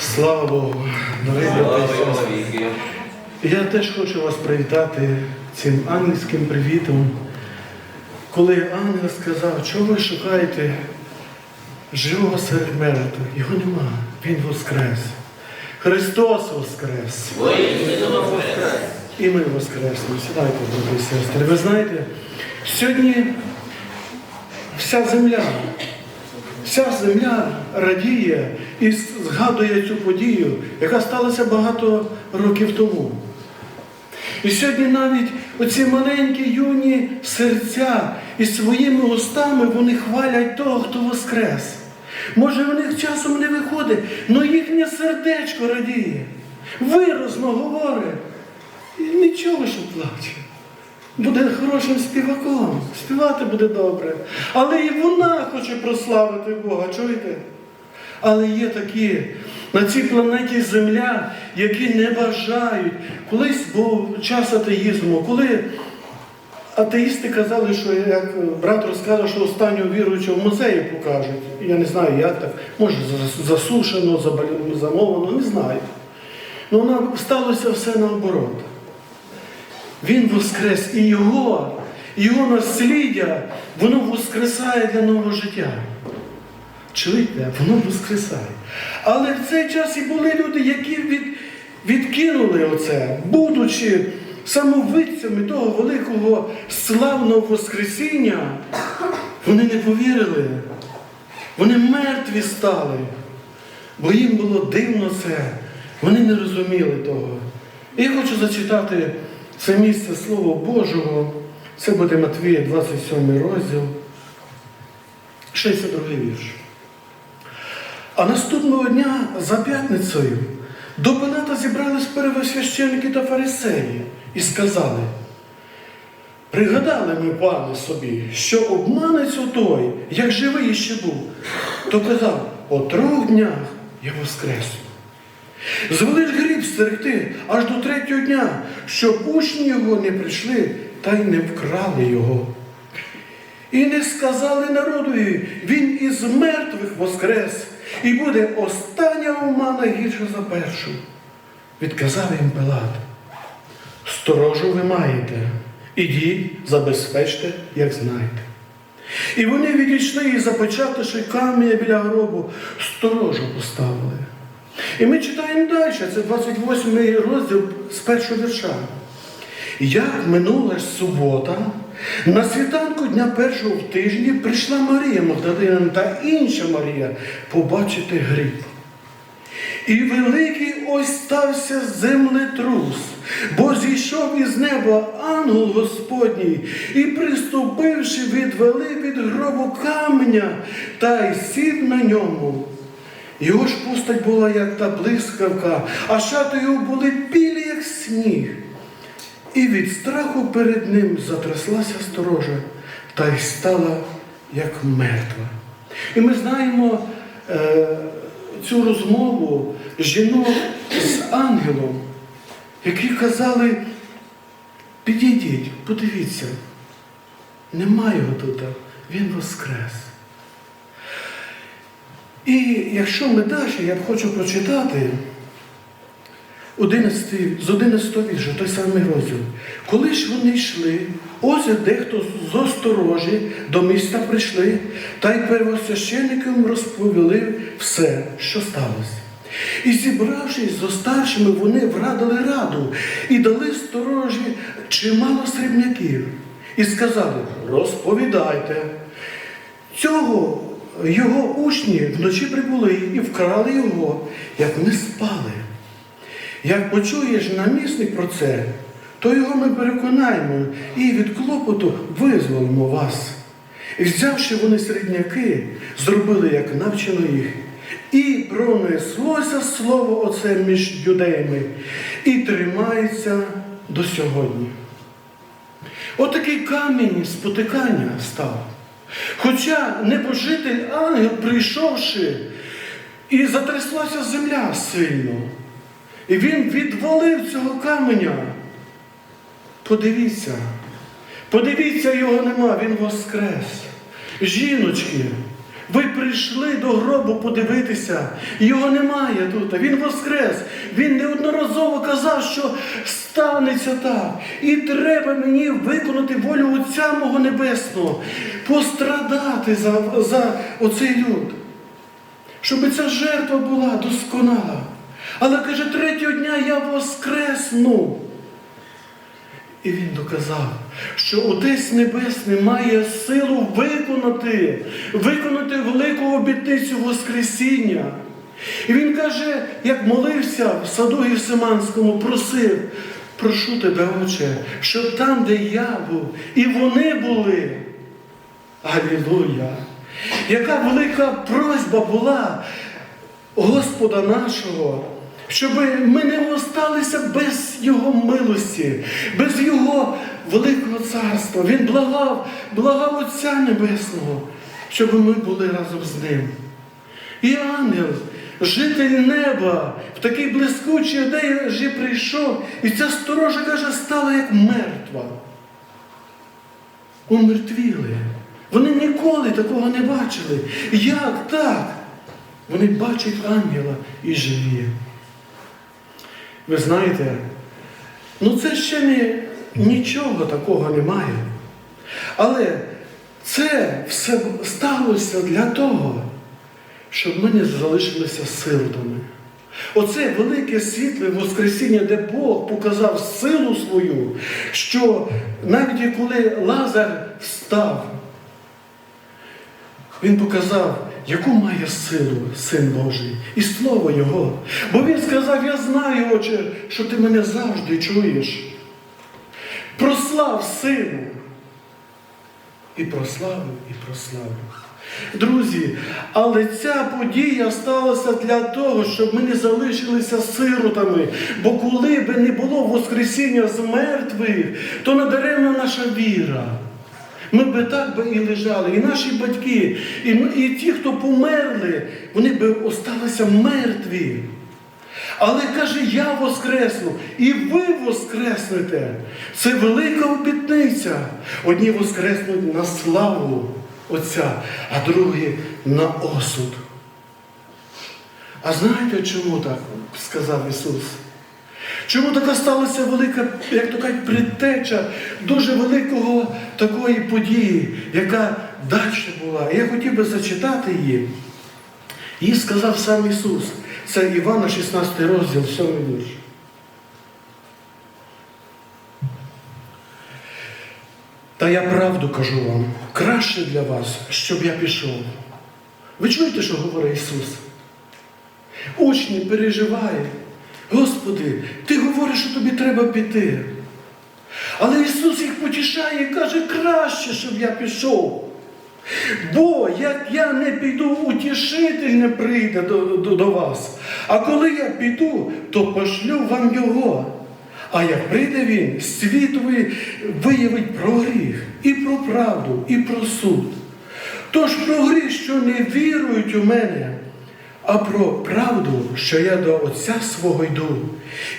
Слава Богу, дорогі брати і сестри. Я теж хочу вас привітати цим ангельським привітом. Коли ангел сказав, чого ви шукаєте живого серед мертвих, його нема, Він воскрес. Христос воскрес. І ми воскреснемо. Сідайте, брати і сестри. Ви знаєте, сьогодні вся земля, вся земля радіє і згадує цю подію, яка сталася багато років тому. І сьогодні навіть оці маленькі юні серця і своїми устами вони хвалять того, хто воскрес. Може, в них часом не виходить, але їхнє сердечко радіє. Виразно говорить. І нічого, що плаче. Буде хорошим співаком, співати буде добре. Але і вона хоче прославити Бога, чуєте? Але є такі на цій планеті Земля, які не бажають. Колись був час атеїзму, коли атеїсти казали, що як брат розказав, що останнього віруючого в музеї покажуть. Я не знаю, як так. Може, засушено, замовлено, не знаю. Ну, сталося все наоборот. Він воскрес і його, його насліддя, воно воскресає для нового життя. Чуєте, воно воскресає. Але в цей час і були люди, які від, відкинули оце, будучи самовидцями того великого славного Воскресіння, вони не повірили. Вони мертві стали. Бо їм було дивно це. Вони не розуміли того. Я хочу зачитати це місце Слова Божого. Це буде Матвія, 27 розділ, 62 вірш. А наступного дня за п'ятницею до Пилата зібрались первосвященники та фарисеї і сказали, пригадали ми, пане собі, що обманець отой, як живий ще був, то казав, по трьох днях я воскресну. Звели ж гріб стерегти аж до третього дня, щоб учні його не прийшли та й не вкрали його. І не сказали народові, він із мертвих воскрес, і буде остання омана гірша за першу. Відказав їм Пилат. Сторожу ви маєте, ідіть, забезпечте, як знаєте. І вони відійшли і запечатавши каміння біля гробу, сторожу поставили. І ми читаємо далі, це 28 розділ з першого вірша. Як минула ж субота, на світанку дня першого в тижні прийшла Марія Магдалина та інша Марія побачити гріб. І великий ось стався землетрус, бо зійшов із неба ангел Господній, і, приступивши, відвели від гробу каменя та й сів на ньому. Його ж постать була, як та блискавка, а шати його були білі, як сніг. І від страху перед ним затряслася сторожа та й стала як мертва. І ми знаємо е, цю розмову жінок з ангелом, які казали, підійдіть, подивіться, нема його тут, він воскрес. І якщо ми далі, я б хочу прочитати 11, з 11 вірша, той самий розділ. Коли ж вони йшли, ось дехто з осторожі до міста прийшли, та й первосвященникам розповіли все, що сталося. І зібравшись зо старшими, вони врадили раду і дали сторожі чимало срібняків. І сказали, розповідайте. Цього його учні вночі прибули і вкрали його, як ми спали. Як почуєш намісник про це, то його ми переконаємо і від клопоту визволимо вас. І взявши вони середняки, зробили, як навчено їх. І пронеслося слово оце між юдеями, і тримається до сьогодні. Отакий камінь спотикання став. Хоча небожитель ангел, прийшовши, і затряслася земля сильно. І він відвалив цього каменя. Подивіться, подивіться, його нема, він воскрес. Жіночки, Ви прийшли до гробу подивитися, його немає тут. Він воскрес. Він неодноразово казав, що станеться так. І треба мені виконати волю Отця мого Небесного, пострадати за, за оцей люд. Щоб ця жертва була досконала. Але каже, третього дня я воскресну. І він доказав, що Отець Небесний має силу виконати, виконати велику обітницю Воскресіння. І він каже, як молився в саду Євсиманському, просив, прошу тебе, Отче, щоб там, де я був, і вони були. Алілуя! Яка велика просьба була Господа нашого, щоб ми не осталися без Його милості, без Його великого царства. Він благав, благав Отця Небесного, щоб ми були разом з ним. І ангел, житель неба, в такий блискучий одежі прийшов, і ця сторожа каже, стала як мертва. Умертвіли. Вони ніколи такого не бачили. Як так? Вони бачать ангела і живі. Ви знаєте, ну це ще не, нічого такого немає. Але це все сталося для того, щоб ми не залишилися сиротами. Оце велике світле Воскресіння, де Бог показав силу свою, що навіть коли Лазар встав, він показав, яку має силу Син Божий і Слово Його. Бо Він сказав, я знаю, Отче, що ти мене завжди чуєш. Прослав Сину. І прославив, і прославив. Друзі, але ця подія сталася для того, щоб ми не залишилися сиротами. Бо коли би не було Воскресіння з мертвих, то надаремна наша віра. Ми би так би і лежали, і наші батьки, і, і ті, хто померли, вони би осталися мертві. Але каже, я воскресну, і ви воскреснете. Це велика обітниця. Одні воскреснуть на славу Отця, а другі на осуд. А знаєте, чому так сказав Ісус? Чому така сталася велика, як то кажуть, предтеча дуже великого такої події, яка далі була? І я хотів би зачитати її. Її сказав сам Ісус. Це Івана 16 розділ, 7 вірш. Та я правду кажу вам, краще для вас, щоб я пішов. Ви чуєте, що говорить Ісус? Учні переживають. Господи, Ти говориш, що тобі треба піти. Але Ісус їх потішає і каже, краще, щоб я пішов. Бо як я не піду, утішитель не прийде до, до, до вас. А коли я піду, то пошлю вам його. А як прийде він, світові виявить про гріх, і про правду, і про суд. Тож про гріх, що не вірують у мене, а про правду, що я до Отця свого йду,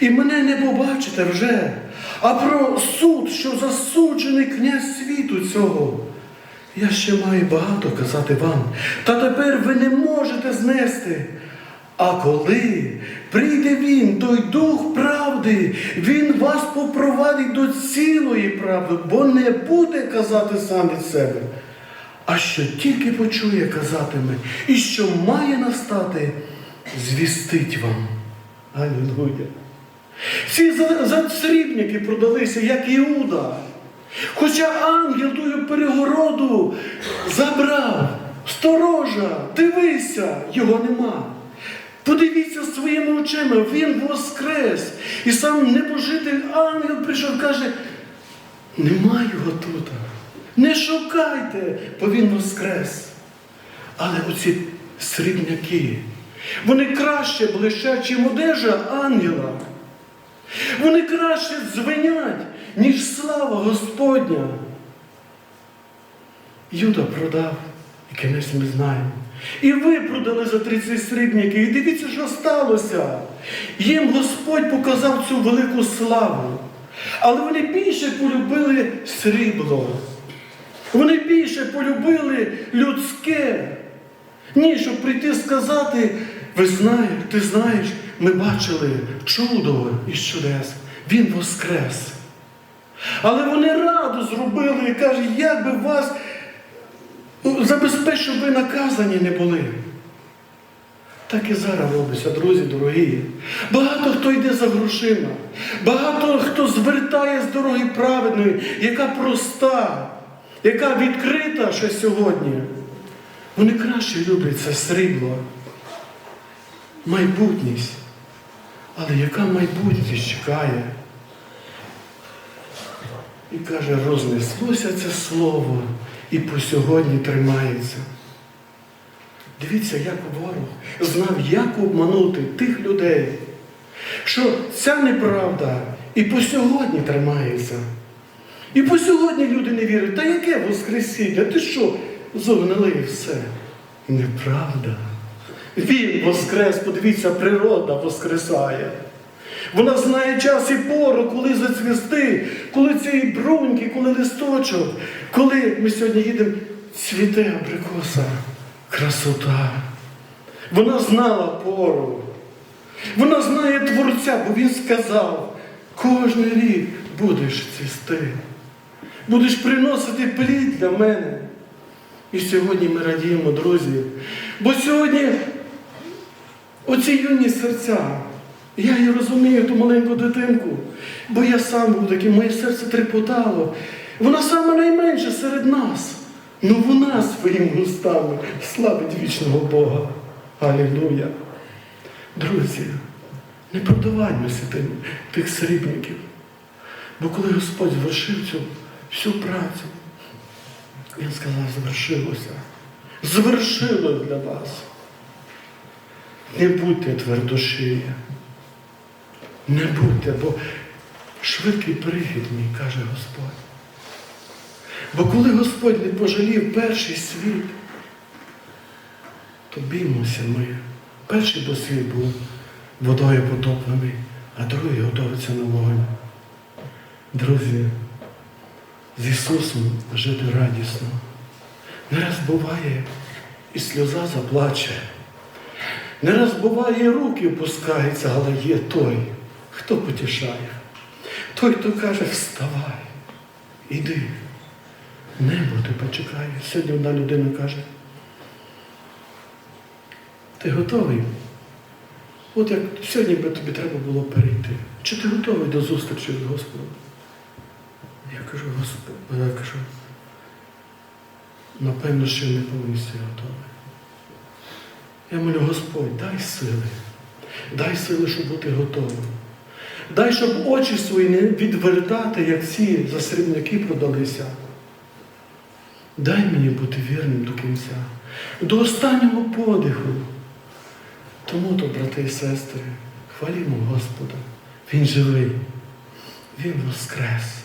і мене не побачите вже, а про суд, що засуджений князь світу цього. Я ще маю багато казати вам, та тепер ви не можете знести. А коли прийде він, той дух правди, він вас попровадить до цілої правди, бо не буде казати сам від себе, а що тільки почує казатиме, і що має настати, звістить вам. Алілуя. Ці засрібники продалися, як Іуда. Хоча ангел тую перегороду забрав, сторожа, дивися, його нема. Подивіться своїми очима, він воскрес. І сам небожитель ангел прийшов каже, нема його тут. Не шукайте, бо він воскрес. Але оці срібняки, вони краще блищать, чим одежа ангела. Вони краще дзвенять, ніж слава Господня. Юда продав, і кінець ми знаємо. І ви продали за 30 срібників. І дивіться, що сталося. Їм Господь показав цю велику славу. Але вони більше полюбили срібло. Вони більше полюбили людське. Ні, щоб прийти сказати, ви знаєш, ти знаєш, ми бачили чудо із чудес. Він воскрес. Але вони раду зробили і кажуть, як би вас забезпечив, щоб ви наказані не були. Так і зараз робиться, друзі дорогі. Багато хто йде за грошима, багато хто звертає з дороги праведної, яка проста, яка відкрита ще сьогодні. Вони краще люблять це срібло, майбутність. Але яка майбутність чекає? І каже, рознеслося це слово і по сьогодні тримається. Дивіться, як ворог знав, як обманути тих людей, що ця неправда і по сьогодні тримається. І по сьогодні люди не вірять. Та яке Воскресіння? Ти що? Зогнили все. Неправда. Він воскрес, подивіться, природа воскресає. Вона знає час і пору, коли зацвісти, коли ці бруньки, коли листочок, коли ми сьогодні їдемо, цвіте абрикоса, красота. Вона знала пору. Вона знає Творця, бо він сказав, кожен рік будеш цвісти, будеш приносити плід для мене. І сьогодні ми радіємо, друзі. Бо сьогодні оці юні серця, я її розумію, ту маленьку дитинку, бо я сам був такий, моє серце трепотало. Вона сама найменша серед нас. Ну вона своїми устами славить вічного Бога. Алілуя. Друзі, не продаваймося тим, тих срібників. Бо коли Господь звершив цю всю працю, Він сказав, звершилося. Звершилось для вас. Не будьте твердошиї. Не будьте, бо швидкий прихід мій, каже Господь. Бо коли Господь не пожалів перший світ, то біймося ми. Перший бо світ був водою потоплений, а другий готовиться на вогонь. Друзі, з Ісусом жити радісно. Не раз буває і сльоза заплаче. Не раз буває, і руки опускаються, але є той, хто потішає. Той, хто каже, вставай, іди. Небо тебе чекає. Сьогодні одна людина каже, ти готовий? От як сьогодні би тобі треба було перейти. Чи ти готовий до зустрічі з Господом? Кажу, Господи, я кажу, напевно, що не повністю готовий. Я молю, Господь, дай сили, дай сили, щоб бути готовим. Дай, щоб очі свої не відвертати, як ці засрібники продалися. Дай мені бути вірним до кінця, до останнього подиху. Тому то, брати і сестри, хвалімо Господа. Він живий, Він воскрес.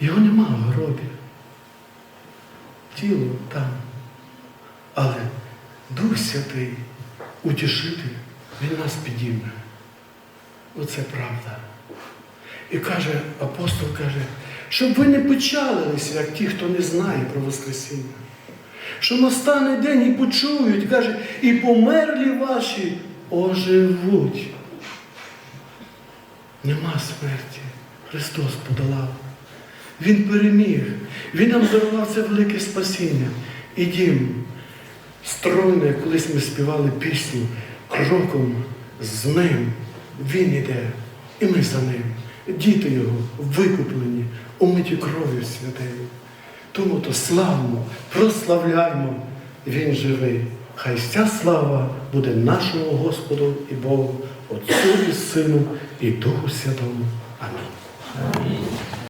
Його нема в гробі. Тіло там. Але Дух Святий, утішитель, Він нас підійме. Оце правда. І каже, апостол каже, щоб ви не печалилися, як ті, хто не знає про Воскресіння. Що настане день і почують, каже, і померлі ваші оживуть. Нема смерті. Христос подолав. Він переміг. Він нам дарував це велике спасіння. І дім, стройне, колись ми співали пісню, кроком з ним. Він іде, і ми за ним. Діти його викуплені, умиті кров'ю святою. Тому то славимо, прославляймо, Він живий. Хай ця слава буде нашому Господу і Богу, Отцю і Сину і Духу Святому. Амінь. Амінь.